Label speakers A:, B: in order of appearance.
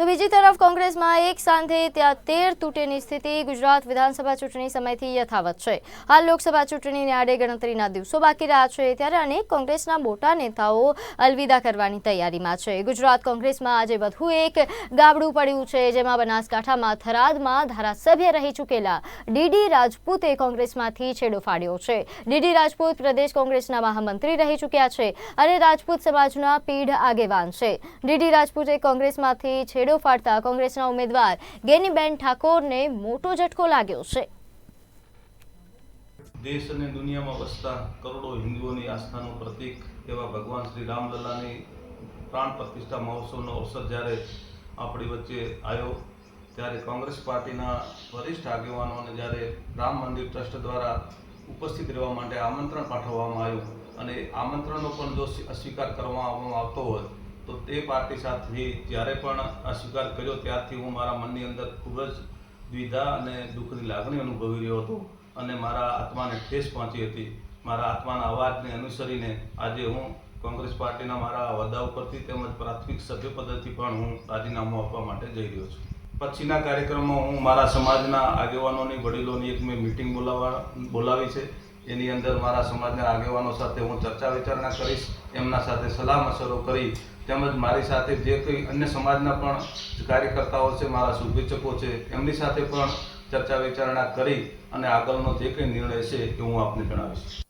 A: તો બીજી તરફ કોંગ્રેસમાં એક સાંધે ત્યાં તેર તૂટેની સ્થિતિ. ગુજરાત વિધાનસભા ચૂંટણી સમયથી યથાવત છે. હાલ લોકસભા ચૂંટણીને આડે ગણતરીના દિવસો બાકી રહ્યા છે ત્યારે અનેક કોંગ્રેસના મોટા નેતાઓ અલવિદા કરવાની તૈયારીમાં છે. ગુજરાત કોંગ્રેસમાં આજે વધુ એક ગાબડું પડ્યું છે, જેમાં બનાસકાંઠામાં થરાદમાં ધારાસભ્ય રહી ચૂકેલા ડીડી રાજપૂતે કોંગ્રેસમાંથી છેડો ફાડ્યો છે. ડીડી રાજપૂત પ્રદેશ કોંગ્રેસના મહામંત્રી રહી ચૂક્યા છે અને રાજપૂત સમાજના પીઢ આગેવાન છે. ડીડી રાજપૂતે કોંગ્રેસમાંથી છેડો ફાડતા કોંગ્રેસના ઉમેદવાર ગેનીબેન ઠાકોરને મોટો ઝટકો લાગ્યો છે.
B: દેશ અને દુનિયામાં વસતા કરોડો હિન્દુઓની આસ્થાનું પ્રતીક એવા ભગવાન શ્રી રામલલ્લાની પ્રાણ પ્રતિષ્ઠા મહોત્સવનો અવસર જ્યારે આપણી વચ્ચે આવ્યો, ત્યારે કોંગ્રેસ પાર્ટીના વરિષ્ઠ આગેવાનોને જ્યારે રામ મંદિર ટ્રસ્ટ દ્વારા ઉપસ્થિત રહેવા માટે આમંત્રણ પાઠવવામાં આવ્યું અને આમંત્રણનો પણ જો અસ્વીકાર કરવામાં આવતો હોય તો તે પાર્ટી સાથે જ્યારે પણ અસ્વીકાર કર્યો, ત્યારથી હું મારા મનની અંદર ખૂબ જ દ્વિધા અને દુઃખની લાગણી અનુભવી રહ્યો હતો અને મારા આત્માને ઠેસ પહોંચી હતી. મારા આત્માના અવાજને અનુસરીને આજે હું કોંગ્રેસ પાર્ટીના મારા હોદ્દા ઉપરથી તેમજ પ્રાથમિક સભ્ય પદેથી પણ હું રાજીનામું આપવા માટે જઈ રહ્યો છું. પછીના કાર્યક્રમમાં હું મારા સમાજના આગેવાનોની, વડીલોની એક મેં મિટિંગ બોલાવવા, બોલાવી છે. એની અંદર મારા સમાજના આગેવાનો સાથે હું ચર્ચા વિચારણા કરીશ, એમના સાથે સલાહ મશરો કરી, તેમજ મારી સાથે જે કંઈ અન્ય સમાજના પણ કાર્યકર્તાઓ છે, મારા શુભેચ્છકો છે, એમની સાથે પણ ચર્ચા વિચારણા કરી અને આગળનો જે કંઈ નિર્ણય છે એ હું આપને જણાવીશ.